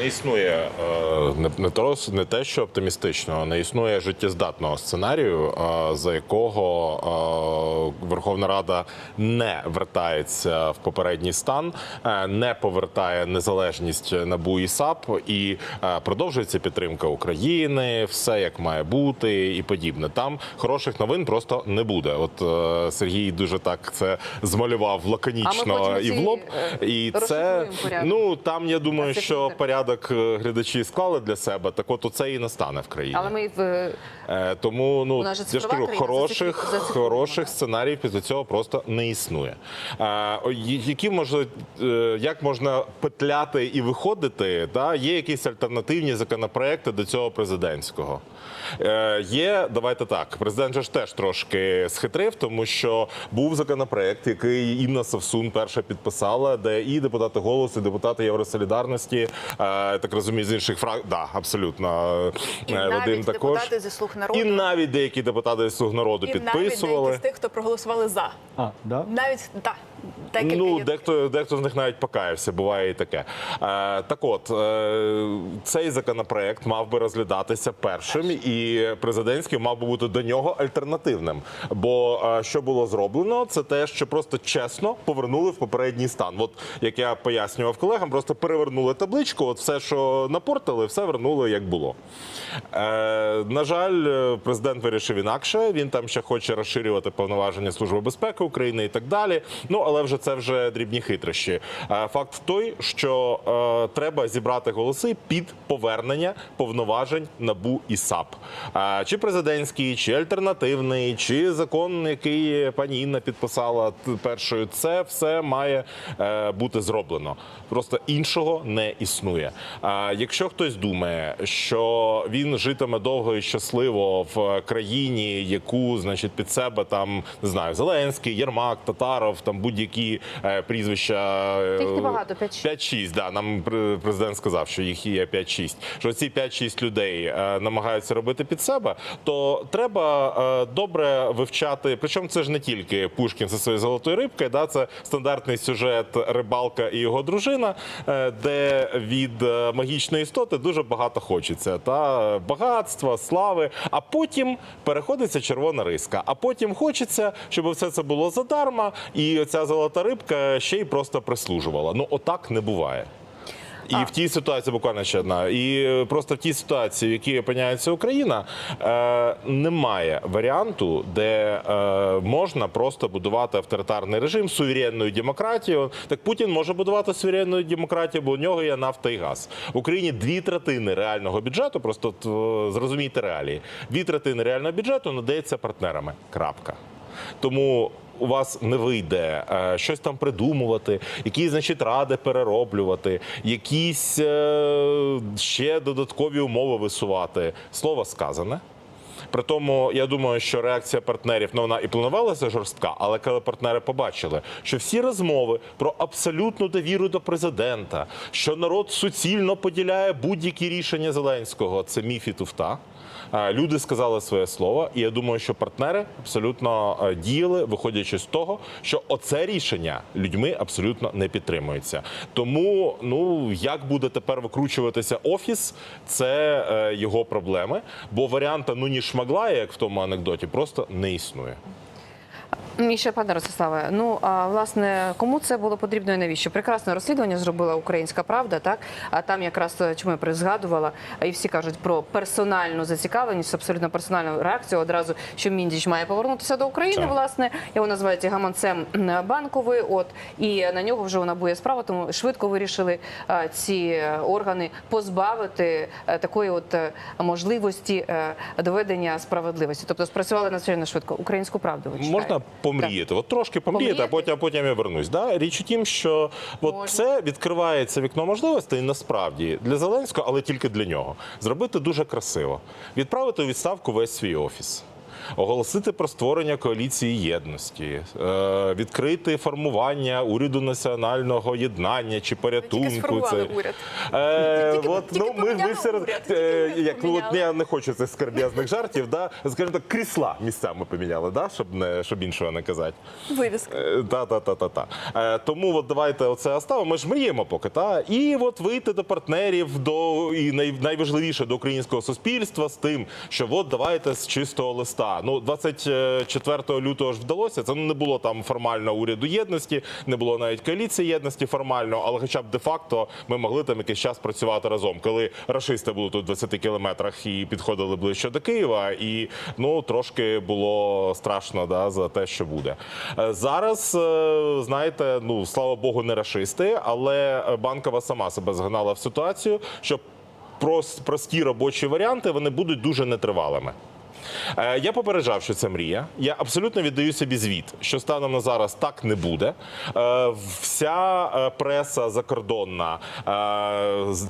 не існує е, не, не, то, не те, що оптимістичного, не існує життєздатного сценарію, е, за якого е, Верховна Рада не вертається в попередній стан, не повертає незалежність НАБУ і САП і продовжується підтримка України, все як має бути і подібне. Там хороших новин просто не буде. От Сергій дуже так це змалював лаконічно і в лоб. І це ну там я думаю, що Твіттер. Порядок е, глядачі склали для себе. Так от оце і настане в країні. Але ми в Е, тому ну я ж кажу, хороших, хороших сценаріїв після цього просто не існує. Е, які може, е, як можна петляти і виходити? Да? Є якісь альтернативні законопроекти до цього президентського. Е, є, давайте так. Президент же ж теж трошки схитрив, тому що був законопроект, який Інна Савсун перша підписала, де і депутати голосу, і депутати Євросолідарності, е, так розумію, з інших фракцій. Да, абсолютно. І Е, навіть Вадим також. депутати зі слуг народу І навіть деякі депутати з «Слуг народу і навіть підписували. деякі з тих, хто проголосували за. А, да? Навіть так, декілька Ну, дехто, дехто з них навіть покаявся, буває і таке. Е, так от, е, цей законопроект мав би розглядатися першим, і президентський мав би бути до нього альтернативним. Бо е, що було зроблено, це те, що просто чесно повернули в попередній стан. От як я пояснював колегам, просто перевернули табличку. От все, що напортили, все вернули як було. Е, на жаль, президент вирішив інакше. Він там ще хоче розширювати повноваження Служби безпеки України і так далі. Ну але вже це вже дрібні хитрощі. Е, факт в той, що е, треба зібрати голоси під повернення повноважень НАБУ і САП. Е, чи президентський, чи альтернативний, чи закон, який пані Інна підписала першою. Це все має е, бути зроблено. Просто іншого не існує. А якщо хтось думає, що він житиме довго і щасливо в країні, яку значить під себе там не знаю, Зеленський, Єрмак, Татаров, там будь-які е, прізвища е, Їх небагато, 5-6. 5-6, да, нам президент сказав, що їх є 5-6. Що ці 5-6 людей е, намагаються робити під себе, то треба добре вивчати. Причому це ж не тільки Пушкін зі своєю золотою рибкою, да, це стандартний сюжет рибалка і його дружина, де від магічної істоти дуже багато хочеться. Та багатства, слави. А потім переходиться червона риска. А потім хочеться, щоб все це було задарма, і оця золота рибка ще й просто прислужувала. Ну отак не буває. І в тій ситуації буквально ще одна. І просто в тій ситуації, в якій опиняється Україна, е, немає варіанту, де е, можна просто будувати авторитарний режим, суверенну демократію. Так Путін може будувати суверенну демократію, бо у нього є нафта і газ. В Україні дві третини реального бюджету, просто е, зрозумійте реалії. Дві третини реального бюджету надається партнерами. Крапка. Тому у вас не вийде е, щось там придумувати, якісь значить ради перероблювати, якісь е, ще додаткові умови висувати. Слово сказане. При тому, я думаю, що реакція партнерів ну, вона і планувалася жорстка, але коли партнери побачили, що всі розмови про абсолютну довіру до президента, що народ суцільно поділяє будь-які рішення Зеленського, це міф і туфта. Люди сказали своє слово, і я думаю, що партнери абсолютно е, діяли, виходячи з того, що оце рішення людьми абсолютно не підтримується. Тому ну як буде тепер викручуватися офіс, це е, його проблеми. Бо варіанта ну ні шмагла, як в тому анекдоті, просто не існує. І ще, пане Ростиславе, ну а власне, кому це було потрібно і навіщо? Прекрасне розслідування зробила Українська Правда, так? А там якраз е, чому я призгадувала, і всі кажуть про персональну зацікавленість, абсолютно персональну реакцію. Одразу що Міндіч має повернутися до України. Так. Власне, його називають гаманцем банковий. От і на нього вже вона буде справа, тому швидко вирішили е, ці е, органи позбавити е, такої от е, можливості е, доведення справедливості. Тобто спрацювали надзвичайно швидко. Українську правду ви читаєте? Можна помріяти, от трошки помріяти, а потім, а потім я вернусь. Да? Річ у тім, що от Можна. це відкривається вікно можливостей насправді для Зеленського, але тільки для нього. Зробити дуже красиво. Відправити у відставку весь свій офіс. Оголосити про створення коаліції єдності, е, відкрити формування уряду національного єднання чи порятунку. сформували уряд. Е, Тільки- от, тільки ну, ми, ми все уряд, е, як, ну, от, я не хочу цих скарб'язних жартів, да? скажімо так, крісла місцями поміняли, да? щоб, не, щоб іншого не казати. Вивіска. Е, Та, та, та, та, та. Е, Тому от давайте оце оставимо. Ми ж мріємо поки, та і от вийти до партнерів, до і най, найважливіше до українського суспільства з тим, що от давайте з чистого листа. Ну, 24 лютого ж вдалося. Це не було там формально уряду єдності, не було навіть коаліції єдності формально, але хоча б де-факто ми могли там якийсь час працювати разом, коли рашисти були тут в 20 кілометрах і підходили ближче до Києва, і ну трошки було страшно да, за те, що буде. Е, Зараз, е, знаєте, ну слава Богу, не рашисти, але е, банкова сама себе згнала в ситуацію, що прос- прості робочі варіанти вони будуть дуже нетривалими. Е, Я попереджав, що це мрія. Я абсолютно віддаю собі звіт, що станом на зараз так не буде. Е, Вся е, преса закордонна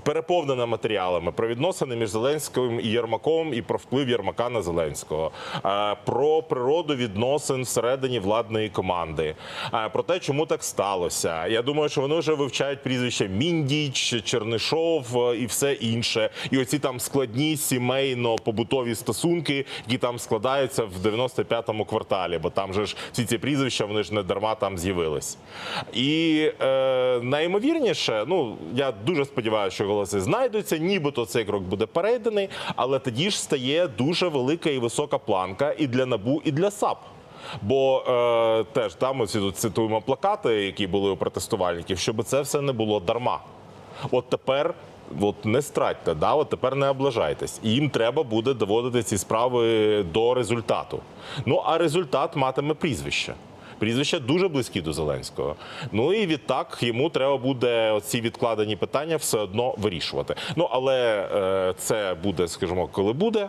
переповнена матеріалами про відносини між Зеленським і Єрмаком і про вплив Єрмака на Зеленського, про природу відносин всередині владної команди, про те, чому так сталося. Я думаю, що вони вже вивчають прізвище Міндіч, Чернишов і все інше. І оці там складні сімейно-побутові стосунки, які там складаються в 95-му кварталі, бо там же ж всі ці прізвища вони ж не дарма там з'явились. І е, найімовірніше, ну я дуже сподіваюся, що голоси знайдуться, нібито цей крок буде перейдений, але тоді ж стає дуже велика і висока планка і для набу, і для САП. Бо е, теж там ми тут цитуємо плакати, які були у протестувальників, щоб це все не було дарма. От тепер. От не стратьте, да? от тепер не облажайтесь. І їм треба буде доводити ці справи до результату. Ну а результат матиме прізвище. Прізвища дуже близькі до Зеленського. Ну і відтак йому треба буде ці відкладені питання все одно вирішувати. Ну але е, це буде, скажімо, коли буде.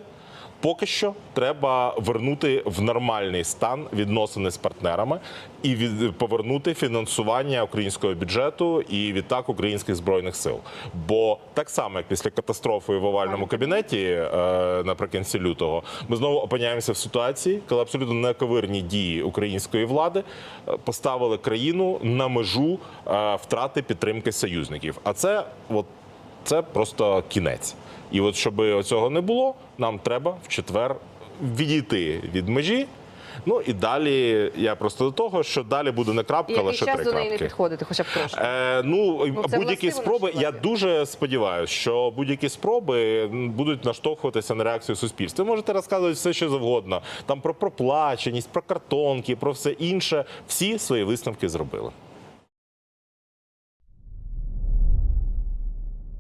Поки що треба вернути в нормальний стан відносини з партнерами і від повернути фінансування українського бюджету і відтак українських збройних сил. Бо так само, як після катастрофи в овальному кабінеті е, наприкінці лютого, ми знову опиняємося в ситуації, коли абсолютно нековирні дії української влади е, поставили країну на межу е, втрати підтримки союзників. А це от це просто кінець. І от щоб цього не було, нам треба в четвер відійти від межі. Ну і далі я просто до того, що далі буде не крапка, І якийсь лише час три до неї не крапки. підходити, хоча б трошки. Е, ну, це будь-які властиво спроби. нашій Я владі. дуже сподіваюся, що будь-які спроби будуть наштовхуватися на реакцію суспільства. Ви можете розказувати все, що завгодно. Там про проплаченість, про картонки, про все інше. Всі свої висновки зробили.